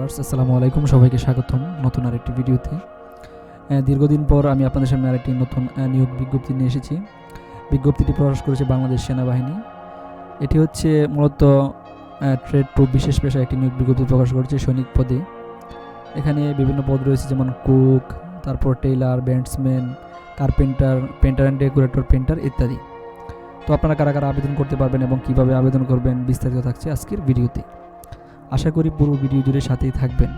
Viewers, আসসালামু আলাইকুম। সবাইকে স্বাগতম নতুন আরেকটি ভিডিওতে। দীর্ঘদিন পর আমি আপনাদের সামনে আরেকটি নতুন নিয়োগ বিজ্ঞপ্তি নিয়ে এসেছি। বিজ্ঞপ্তিটি প্রকাশ করেছে বাংলাদেশ সেনাবাহিনী। এটি হচ্ছে মূলত ট্রেড টু বিশেষ পেশায় একটি নিয়োগ বিজ্ঞপ্তি প্রকাশ করেছে সৈনিক পদে। এখানে বিভিন্ন পদ রয়েছে, যেমন কুক, তারপর tailor, bandsman, carpenter, painter and decorator, painter ইত্যাদি। তো আপনারা কারা কারা আবেদন করতে পারবেন এবং কীভাবে আবেদন করবেন বিস্তারিত থাকছে আজকের ভিডিওতে। আশা করি পুরো ভিডিও জুড়ে সাথেই থাকবেন।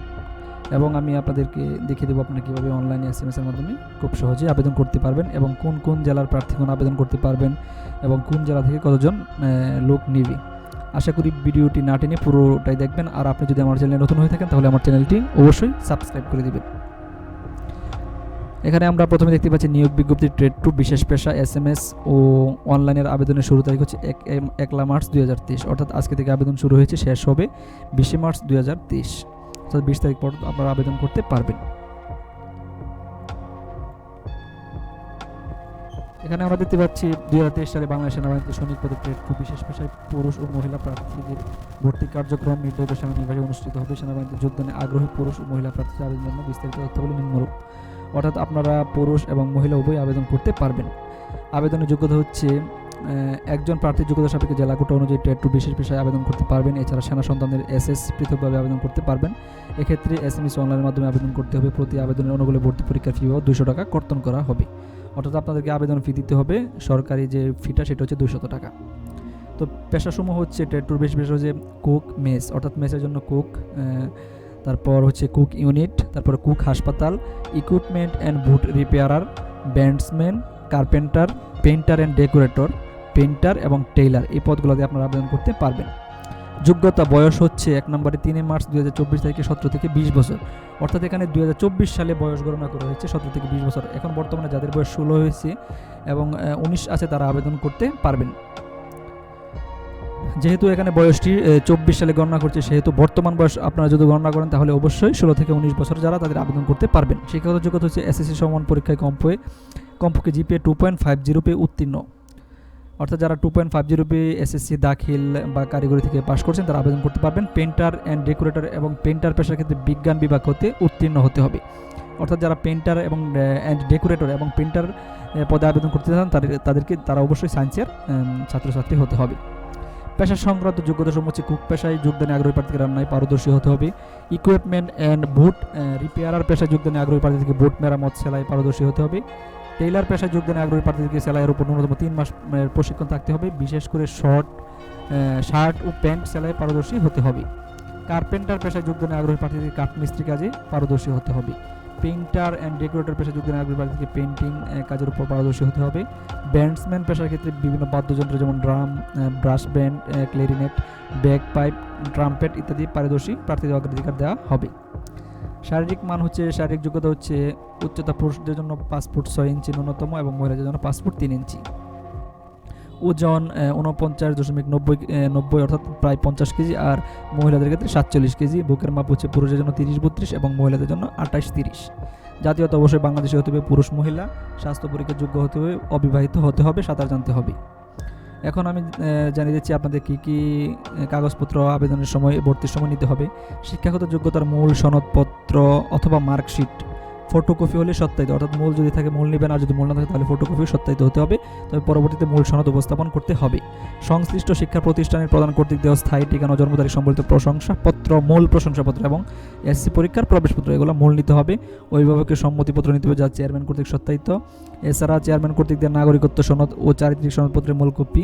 এবং আমি আপনাদেরকে দেখিয়ে দেবো আপনারা কীভাবে অনলাইনে এস এম এসের মাধ্যমে খুব সহজে আবেদন করতে পারবেন এবং কোন কোন জেলার প্রার্থীগণ আবেদন করতে পারবেন এবং কোন জেলা থেকে কতজন লোক নিবে। আশা করি ভিডিওটি না টেনে পুরোটাই দেখবেন। আর আপনি যদি আমার চ্যানেলে নতুন হয়ে থাকেন তাহলে আমার চ্যানেলটি অবশ্যই সাবস্ক্রাইব করে দিবেন। এখানে আমরা প্রথমে দেখতে পাচ্ছি নিয়োগ বিজ্ঞপ্তি ট্রেড টু বিশেষ পেশা এস এম এস ও অনলাইনের আবেদনের শুরু তারিখ হচ্ছে এক একলা মার্চ দুই হাজার তেইশ। অর্থাৎ আজকে থেকে আবেদন শুরু হয়েছে, শেষ হবে বিশে মার্চ দুই হাজার তেইশ। অর্থাৎ বিশ তারিখ পর্যন্ত আপনারা আবেদন করতে পারবেন। এখানে আমরা দেখতে পাচ্ছি দুই হাজার তেইশ সালে বাংলাদেশ সেনাবাহিনীতে সৈনিক পদে ট্রেড টু বিশেষ পেশায় পুরুষ ও মহিলা প্রার্থীদের ভর্তি কার্যক্রম নির্ধারিত সময় নির্বাচন অনুষ্ঠিত হবে। সেনাবাহিনীতে যোগদানে আগ্রহী পুরুষ ও মহিলা প্রার্থীদের জন্য বিস্তারিত তথ্যগুলি নিম্নরূপ। অর্থাৎ আপনারা পুরুষ এবং মহিলা উভয় আবেদন করতে পারবেন। আবেদনের যোগ্যতা হচ্ছে একজন প্রার্থীর যোগ্যতা সাপেক্ষে জেলা কোটা অনুযায়ী টেট টু বিশেষ পেশায় আবেদন করতে পারবেন। এছাড়া সেনা সন্তানদের এস এস পৃথকভাবে আবেদন করতে পারবেন। এক্ষেত্রে এস এম এস অনলাইনের মাধ্যমে আবেদন করতে হবে। প্রতি আবেদনের অনুকূলে ভর্তি পরীক্ষার ফি দুশো টাকা কর্তন করা হবে। অর্থাৎ আপনাদেরকে আবেদন ফি দিতে হবে। সরকারি যে ফিটা, সেটা হচ্ছে দুশত টাকা। তো পেশাসমূহ হচ্ছে টেট টুর বেশ পেশা হচ্ছে কুক, মেস। অর্থাৎ মেসের জন্য কুক তারপর হচ্ছে কুক ইউনিট, তারপর কুক হাসপাতাল equipment and boot repairer bandsman carpenter painter and decorator painter এবং টেইলার এই পদগুলোতে আপনারা আবেদন করতে পারবেন। যোগ্যতা বয়স হচ্ছে এক নম্বরে তিনে মার্চ দু হাজার চব্বিশ তারিখে সতেরো থেকে বিশ বছর। অর্থাৎ এখানে দু হাজার চব্বিশ সালে বয়স গণনা করা হয়েছে সতেরো থেকে বিশ বছর। এখন বর্তমানে যাদের বয়স ষোলো হয়েছে এবং উনিশ আছে তারা আবেদন করতে পারবেন। যেহেতু এখানে বয়সটি চব্বিশ সালে গণনা করছে, সেহেতু বর্তমান বয়স আপনারা যদি গণনা করেন তাহলে অবশ্যই ষোলো থেকে উনিশ বছর যারা তাদের আবেদন করতে পারবেন। শিক্ষাগত যোগ্যতা হচ্ছে এসএসসি সমান পরীক্ষায় কমপক্ষে কমপক্ষে GPA two point five zero pay উত্তীর্ণ। অর্থাৎ যারা টু পয়েন্ট ফাইভ জিরো পে এসএসসি দাখিল বা কারিগরি থেকে পাশ করছেন, তারা আবেদন করতে পারবেন। পেন্টার অ্যান্ড ডেকোরেটর এবং পেন্টার পেশার ক্ষেত্রে বিজ্ঞান বিভাগ হতে উত্তীর্ণ হতে হবে। অর্থাৎ যারা পেন্টার এবং অ্যান্ড ডেকোরেটর এবং পেন্টার পদে আবেদন করতে চান, তাদের- তাদেরকে, তারা অবশ্যই সায়েন্সের ছাত্রছাত্রী হতে হবে। পেশা সংক্রান্ত যোগ্যতা সমূহ হচ্ছে কুক পেশায় যোগদানে আগ্রহী প্রার্থীকে রান্নায় পারদর্শী হতে হবে। ইকুইপমেন্ট অ্যান্ড বুট রিপেয়ারার পেশায় যোগদানে আগ্রহী প্রার্থীকে বুট মেরামত, সেলাই পারদর্শী হতে হবে। টেইলার পেশায় যোগদানে আগ্রহী প্রার্থীদেরকে সেলাইয়ের উপর ন্যূনতম তিন মাস প্রশিক্ষণ থাকতে হবে। বিশেষ করে শর্ট শার্ট ও প্যান্ট সেলাই পারদর্শী হতে হবে। কার্পেন্টার পেশায় যোগদানে আগ্রহী প্রার্থীদের কাঠমিস্ত্রি কাজে পারদর্শী হতে হবে। পেইন্টার অ্যান্ড ডেকোরেটর পেশায় যোগদান আগ্রহী প্রার্থীকে পেন্টিং কাজের উপর পারদর্শী হতে হবে। ব্যান্ডসম্যান পেশার ক্ষেত্রে বিভিন্ন বাদ্যযন্ত্র যেমন drum brass band clarinet bagpipe trumpet ইত্যাদি পারদর্শী প্রার্থীদের অগ্রাধিকার দেওয়া হবে। শারীরিক মান হচ্ছে, শারীরিক যোগ্যতা হচ্ছে উচ্চতা পুরুষদের জন্য পাসপোর্ট ছয় ইঞ্চি ন্যূনতম এবং মহিলাদের জন্য পাসপোর্ট তিন ইঞ্চি। ওজন উনপঞ্চাশ দশমিক নব্বই নব্বই অর্থাৎ প্রায় পঞ্চাশ কেজি আর মহিলাদের ক্ষেত্রে সাতচল্লিশ কেজি। বুকের মাপ হচ্ছে পুরুষের জন্য তিরিশ বত্রিশ এবং মহিলাদের জন্য আঠাশ তিরিশ। জাতীয়তা অবশ্যই বাংলাদেশে হতে হবে পুরুষ মহিলা। স্বাস্থ্য পরীক্ষার যোগ্য হতে হবে, অবিবাহিত হতে হবে, সাঁতার জানতে হবে। এখন আমি জানিয়ে দিচ্ছি আপনাদের কী কী কাগজপত্র, আবেদনের সময়, ভর্তির সময় নিতে হবে। শিক্ষাগত যোগ্যতার মূল সনদপত্র অথবা মার্কশিট। ফটোকপি হলে সত্যায়িত। অর্থাৎ মূল যদি থাকে, মূল নেবেন, আর যদি মূল না থাকে, তাহলে ফটোকপি সত্যায়িত হতে হবে। তবে পরবর্তীতে মূল সনদ উপস্থাপন করতে হবে। সংশ্লিষ্ট শিক্ষা প্রতিষ্ঠানের প্রদান কর্তৃক দেওয়া স্থায়ী ঠিকানা, জন্ম তারিখ সম্বলিত প্রশংসাপত্র, মূল প্রশংসাপত্র এবং এসসি পরীক্ষার প্রবেশপত্র, এগুলো মূল নিতে হবে। অভিভাবকের সম্মতিপত্র নিতে হবে যা চেয়ারম্যান কর্তৃক সত্যায়িত। এছাড়া চেয়ারম্যান কর্তৃক দেওয়া নাগরিকত্ব সনদ ও চারিত্রিক সনদপত্রের মূল কপি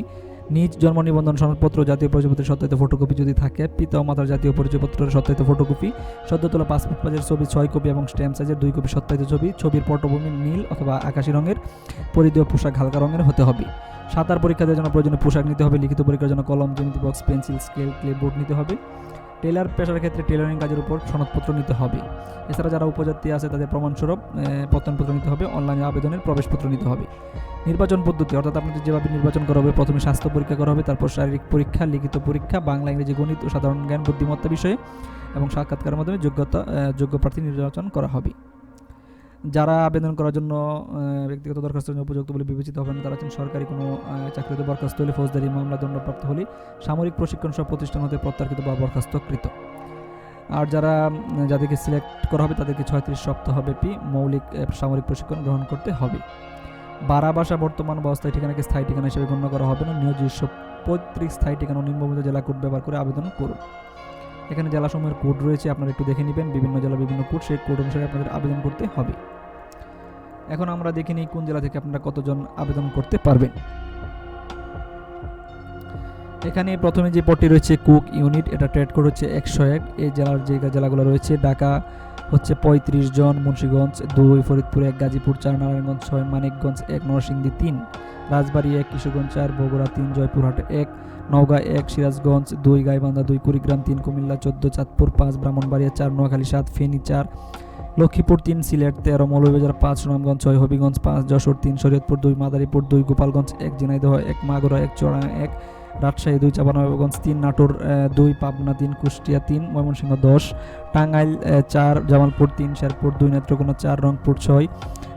নিজ জন্ম নিবন্ধন সনদপত্র, জাতীয় পরিচয়পত্রের সত্যায়িত ফটোকপি যদি থাকে, পিতা মাতার জাতীয় পরিচয়পত্রের সত্যায়িত ফটোকপি সদ্য তোলা পাসপোর্ট সাইজের ছবি, ছয় কপি এবং স্ট্যাম্প সাইজের দুই কপি সত্যায়িত ছবি, ছবির পটভূমি নীল অথবা আকাশি রঙের, পরিধেয় পোশাক হালকা রঙের হতে হবে। সাঁতার পরীক্ষা দেওয়ার জন্য প্রয়োজনীয় পোশাক নিতে হবে, লিখিত পরীক্ষার জন্য কলম, জ্যামিতি box pencil scale clipboard নিতে হবে। টেলার পেশার ক্ষেত্রে টেলারিং কাজের উপর সনদপত্র নিতে হবে। এছাড়া যারা উপজাতি আছে, তাদের প্রমাণস্বরূপ প্রত্যয়নপত্র নিতে হবে, অনলাইনে আবেদনের প্রবেশপত্র নিতে হবে। নির্বাচন পদ্ধতি, অর্থাৎ আপনাদের যেভাবে নির্বাচন করা হবে, প্রথমে স্বাস্থ্য পরীক্ষা করা হবে, তারপর শারীরিক পরীক্ষা, লিখিত পরীক্ষা, বাংলা, ইংরেজি, গণিত ও সাধারণ জ্ঞান, বুদ্ধিমত্তা বিষয়ে এবং সাক্ষাৎকারের মাধ্যমে যোগ্যতা যোগ্য প্রার্থী নির্বাচন করা হবে। যারা আবেদন করার জন্য ব্যক্তিগত দরখাস্তের জন্য উপযুক্ত বলে বিবেচিত হবেন, তারা হচ্ছেন সরকারি কোনো চাকরিতে বরখাস্ত হলে ফৌজদারি মামলা দণ্ডপ্রাপ্ত হলে সামরিক প্রশিক্ষণ সব প্রতিষ্ঠান হতে প্রত্যার্পিত বা বরখাস্তকৃত। আর যারা যাদেরকে সিলেক্ট করা হবে, তাদেরকে ছয়ত্রিশ সপ্তাহব্যাপী মৌলিক সামরিক প্রশিক্ষণ গ্রহণ করতে হবে। বারা বাসা বর্তমান বা অস্থায়ী ঠিকানাকে স্থায়ী ঠিকানা হিসেবে গণ্য করা হবে না। নিয়োজিত পৈতৃক স্থায়ী ঠিকানা ও নিম্নবর্ণিত জেলা কোড ব্যবহার করে আবেদন করুন। এখানে জেলাসমূহের কোড রয়েছে, আপনারা একটু দেখে নেবেন। বিভিন্ন জেলা বিভিন্ন কোড সেই কোড অনুসারে আপনাদের আবেদন করতে হবে। এখন আমরা দেখে নিই কোন জেলা থেকে আপনারা কতজন আবেদন করতে পারবেন। এখানে প্রথমে যে পদটি রয়েছে কুক ইউনিট, এটা ট্রেড কোড হচ্ছে একশো এক। এই জেলার যে জেলাগুলো রয়েছে, ঢাকা হচ্ছে পঁয়ত্রিশ জন, মুন্সীগঞ্জ দুই, ফরিদপুর এক, গাজীপুর চার, নারায়ণগঞ্জ ছয়, মানিকগঞ্জ এক, নরসিংদী তিন, রাজবাড়ী এক, কিশোরগঞ্জ চার, বগুড়া তিন, জয়পুরহাট এক নওগাঁ এক, সিরাজগঞ্জ দুই, গাইবান্ধা দুই, কুড়িগ্রাম তিন, কুমিল্লা চোদ্দ, চাঁদপুর পাঁচ, ব্রাহ্মণবাড়িয়া চার, নোয়াখালী সাত, ফেনী চার, লক্ষ্মীপুর তিন, সিলেট তেরো, মৌলভীবাজার পাঁচ, সুনামগঞ্জ ছয়, হবিগঞ্জ পাঁচ, যশোর তিন, শরীয়তপুর দুই, মাদারীপুর দুই, গোপালগঞ্জ এক, ঝিনাইদহ এক, মাগুরা এক চড়া এক রাজশাহী দুই চাপানবাবগঞ্জ তিন, নাটোর দুই, পাবনা তিন, কুষ্টিয়া তিন, ময়মনসিংহ দশ, টাঙ্গাইল চার, জামালপুর তিন, শেরপুর দুই, নেত্রকোনা চার, রংপুর ছয়,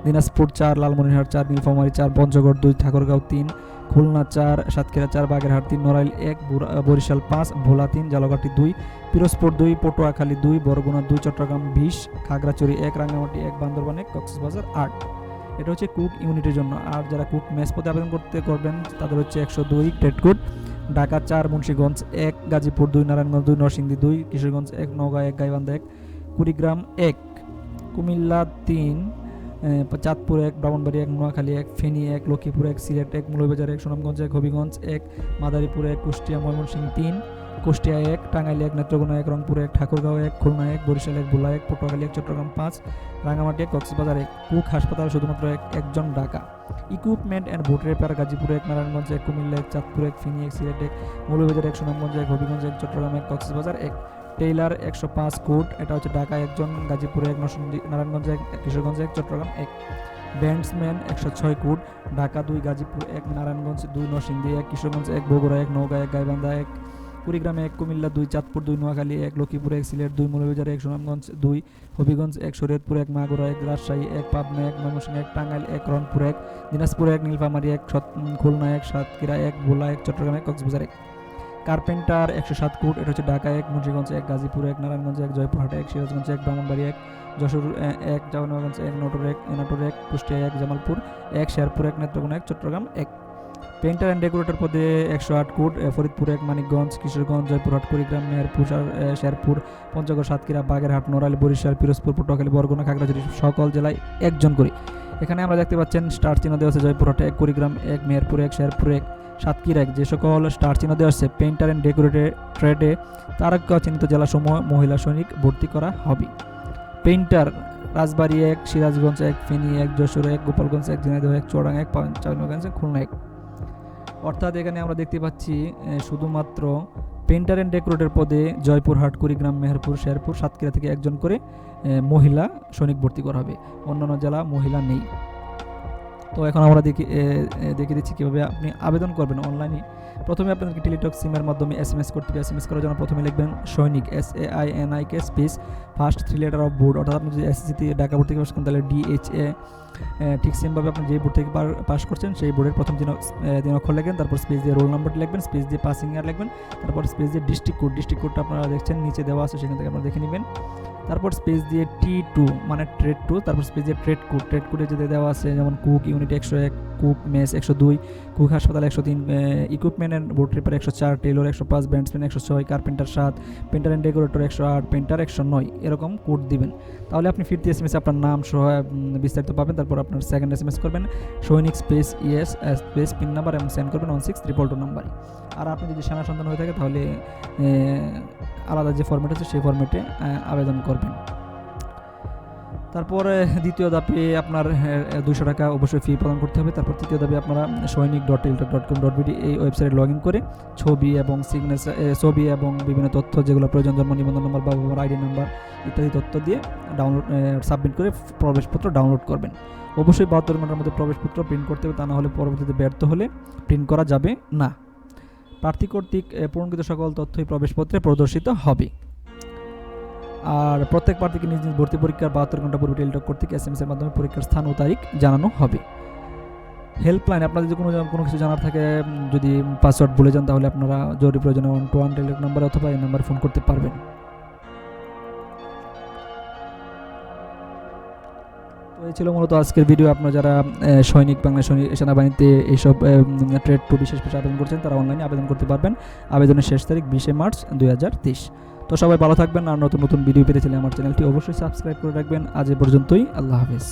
দিনাজপুর চার, লালমনিরহাট চার, নীলফামারী চার পঞ্চগড় দুই, ঠাকুরগাঁও তিন, খুলনা চার, সাতক্ষীরা চার, বাগেরহাট তিন, নড়াইল এক বুরা- বরিশাল পাঁচ, ভোলা তিন জালকাঠি দুই, পিরোজপুর দুই, পটুয়াখালী দুই, বরগুনা দুই, চট্টগ্রাম বিশ, খাগড়াছড়ি এক, রাঙ্গামাটি এক, বান্দরবান এক কক্সবাজার আট। এটা হচ্ছে কুক ইউনিটের জন্য। আর যারা কুক ম্যাচ পদে আবেদন করতে করবেন, তাদের হচ্ছে একশো দুই ট্রেড কোড, ঢাকা চার, মুন্সীগঞ্জ এক, গাজীপুর দুই, নারায়ণগঞ্জ দুই, নরসিংদী দুই, কিশোরগঞ্জ এক, নওগাঁ এক, গাইবান্ধা এক, কুড়িগ্রাম এক, কুমিল্লা তিন চাঁদপুর এক, ব্রাহ্মণবাড়ি এক, নোয়াখালী এক, ফেনী এক, লক্ষ্মীপুর এক, সিলেট এক, মৌলভীবাজার এক, সুনামগঞ্জ এক, হবিগঞ্জ এক, মাদারীপুর এক, কুষ্টিয়া, ময়মনসিংহ তিন কুষ্টিয়া এক, টাঙ্গাইল এক, নেত্রকোনা এক, রংপুর এক, ঠাকুরগাঁও এক, খুলনা এক, বরিশাল এক ভোলা এক, পটুয়াখালী এক, চট্টগ্রাম পাঁচ রাঙামাটি এক, কক্সবাজার এক, কুক হাসপাতাল শুধুমাত্র এক, একজন Dhaka. Equipment and boot repairer Gazipur এক, নারায়ণগঞ্জ এক, কুমিল্লা এক, চাঁদপুর এক, ফিনি এক, সিলেট এক, মৌলভীবাজার এক, সুনামগঞ্জ এক, হবিগঞ্জ এক, চট্টগ্রাম এক, কক্সবাজার এক, টেইলার একশো পাঁচ কোট, এটা হচ্ছে ঢাকা একজন, গাজীপুরে এক, নরসিংদী, নারায়ণগঞ্জ এক, কিশোরগঞ্জ এক, চট্টগ্রাম এক। ব্যান্ডসম্যান একশো ছয় কোট, ঢাকা দুই, গাজীপুর এক, নারায়ণগঞ্জ দুই, নরসিংদী এক, কিশোরগঞ্জ এক, বগুড়া এক, নওগাঁ এক, গাইবান্ধা এক কুড়িগ্রামে এক কুমিল্লা দুই, চাঁদপুর দুই, নোয়াখালী এক, লক্ষ্মীপুর এক, সিলেট দুই, মৌলভীবাজার এক, সুনামগঞ্জ দুই, হবিগঞ্জ এক, শরীয়তপুর এক, মাগুরা এক, রাজশাহী এক, পাবনা এক, ময়মনসিংহ এক, টাঙ্গাইল এক, রংপুর এক, দিনাজপুর এক, নীলফামারী এক খুলনা এক, সাতক্ষীরা এক, ভোলা এক, চট্টগ্রাম এক, কক্সবাজার এক। কার্পেন্টার একশো সাত কোট, এটা হচ্ছে ঢাকা এক, মুন্সিগঞ্জ এক, গাজীপুর এক, নারায়ণগঞ্জ এক, জয়পুরহাট এক, সিরাজগঞ্জ এক ব্রাহ্মণবাড়ি এক, যশোর এক, জামানগঞ্জ এক, নটর এক নাটোর এক, কুষ্টিয়া এক, জামালপুর এক, শেরপুর এক, নেত্রকোনা এক, চট্টগ্রাম এক। পেন্টার অ্যান্ড ডেকোরেটর পদে একশো আট কোট ফরিদপুর এক, মানিকগঞ্জ, কিশোরগঞ্জ, জয়পুরহাট, কুড়িগ্রাম, মেহেরপুর শেরপুর, পঞ্চগড়, সাতক্ষীরা, বাগেরহাট নড়াইল বরিশাল, পিরোজপুর, পটুয়াখালী, বরগুনা, খাগড়াছড়ি, সকল জেলায় একজন করে। এখানে আমরা দেখতে পাচ্ছেন স্টার চিহ্ন দেওয়া আছে জয়পুরহাটে এক, কুড়িগ্রাম এক, মেহেরপুর এক, শেরপুর এক, সাতক্ষীরা এক। যে সকল স্টার চিহ্ন দেওয়া আছে পেন্টার অ্যান্ড ডেকোরেটর ট্রেডে তারকা চিহ্নিত জেলাসমূহ মহিলা সৈনিক ভর্তি করা হবে। পেইন্টার রাজবাড়ী এক, সিরাজগঞ্জ এক, ফেনী এক, যশোর এক, গোপালগঞ্জ এক, ঝিনাইদহ এক চড়াং এক চাউনগঞ্জ এক, খুলনা এক। অর্থাৎ এখানে আমরা দেখতে পাচ্ছি শুধুমাত্র পেন্টার অ্যান্ড ডেকোরেটর পদে জয়পুরহাট কুড়িগ্রাম মেহেরপুর শেরপুর সাতক্ষীরা থেকে একজন করে মহিলা সৈনিক ভর্তি করা হবে। অন্যান্য জেলা মহিলা নেই। তো এখন আমরা দেখি এ, দিচ্ছি কীভাবে আপনি আবেদন করবেন। অনলাইনে প্রথমে আপনাদেরকে টেলিটক সিমের মাধ্যমে এস এম এস করতে এস এম এস করার জন্য প্রথমে লিখবেন, সৈনিক S A I N I K space first three letter of board অর্থাৎ আপনি যদি এস এসএসসিতে ঢাকা বোর্ড থেকে পাস করেন, তাহলে ডিএইচএ ঠিক সেমভাবে আপনি যে বোর্ড থেকে পাস করছেন, সেই বোর্ডের প্রথম দিন দিন অক্ষর লিখবেন তারপর স্পেস দিয়ে রোল নাম্বারটি লিখবেন স্পেস দিয়ে পাসিং ইয়ার লিখবেন, তারপর স্পেস দিয়ে ডিস্ট্রিক্ট কোড ডিস্ট্রিক্ট কোডটা আপনারা দেখছেন, নিচে দেওয়া আছে, সেখান থেকে আপনারা দেখে নেবেন। তারপর স্পেস দিয়ে টি টু মানে ট্রেড টু তারপর স্পেস দিয়ে ট্রেড কোড ট্রেড কোডে যদি দেওয়া আছে, যেমন কুক ইউনিট একশো এক কুক মেস একশো দুই কুক হাসপাতাল একশো তিন ইকুইপমেন্ট অ্যান্ড বোর্ড রিপার একশো চার টেলর একশো পাঁচ ব্যান্ডসম্যান একশো ছয় কার্পেন্টার সাত পেন্টার অ্যান্ড ডেকোরেটর একশো আট পেন্টার একশো নয়, এরকম কোড দিবেন। তাহলে আপনি ফিরতি এস এম এস আপনার নাম সহ বিস্তারিত পাবেন, তারপর আপনার সেকেন্ড এস এম এস করবেন, সৈনিক space ES space PIN number এবং সেন্ড করবেন ওয়ান সিক্স ট্রিপল টু নাম্বারে আর আপনি যদি সেনা সন্তান হয়ে থাকে, তাহলে আলাদা যে ফর্মেট আছে, সেই ফর্মেটে আবেদন করবেন। তারপরে দ্বিতীয় দাপে আপনার দুশো টাকা অবশ্যই ফি প্রদান করতে হবে। তারপর তৃতীয় ধাপে আপনারা সৈনিক dot Teletalk dot com dot BD এই ওয়েবসাইটে লগ ইন করে ছবি এবং সিগনেচার ছবি এবং বিভিন্ন তথ্য যেগুলো প্রয়োজন, জন্ম, নিবন্ধন নম্বর বা আইডি নাম্বার ইত্যাদি তথ্য দিয়ে ডাউনলোড সাবমিট করে প্রবেশপত্র ডাউনলোড করবেন। অবশ্যই বাহাত্তর ঘণ্টার মধ্যে প্রবেশপত্র প্রিন্ট করতে হবে, তা না হলে পরবর্তীতে ব্যর্থ হলে প্রিন্ট করা যাবে না। প্রার্থী কর্তৃক পূরণকৃত সকল তথ্যই প্রবেশপত্রে প্রদর্শিত হবে। আর প্রত্যেক প্রার্থীকে নিজ নিজ ভর্তি পরীক্ষার বাহাত্তর ঘণ্টা পূর্বে টেলিটক করতে এস এম এসের মাধ্যমে পরীক্ষার স্থান ও তারিখ জানানো হবে। হেল্পলাইন আপনাদের যদি কোনো কোনো কিছু জানার থাকে যদি পাসওয়ার্ড ভুলে যান, তাহলে আপনারা জরুরি প্রয়োজনে one two one Teletalk number অথবা এই নাম্বার ফোন করতে পারবেন। তো এই ছিল মূলত আজকের ভিডিও আপনারা যারা সৈনিক বাংলা সৈনিক সেনাবাহিনীতে এইসব ট্রেড টু বিশেষ বিশেষ আবেদন করছেন, তারা অনলাইনে আবেদন করতে পারবেন। আবেদনের শেষ তারিখ বিশে মার্চ দুই হাজার তেইশ। তো সবাই ভালো থাকবেন আর নতুন নতুন ভিডিও পেতে চাইলে আমার চ্যানেলটি অবশ্যই সাবস্ক্রাইব করে রাখবেন। আজ এ পর্যন্তই, আল্লাহ হাফেজ।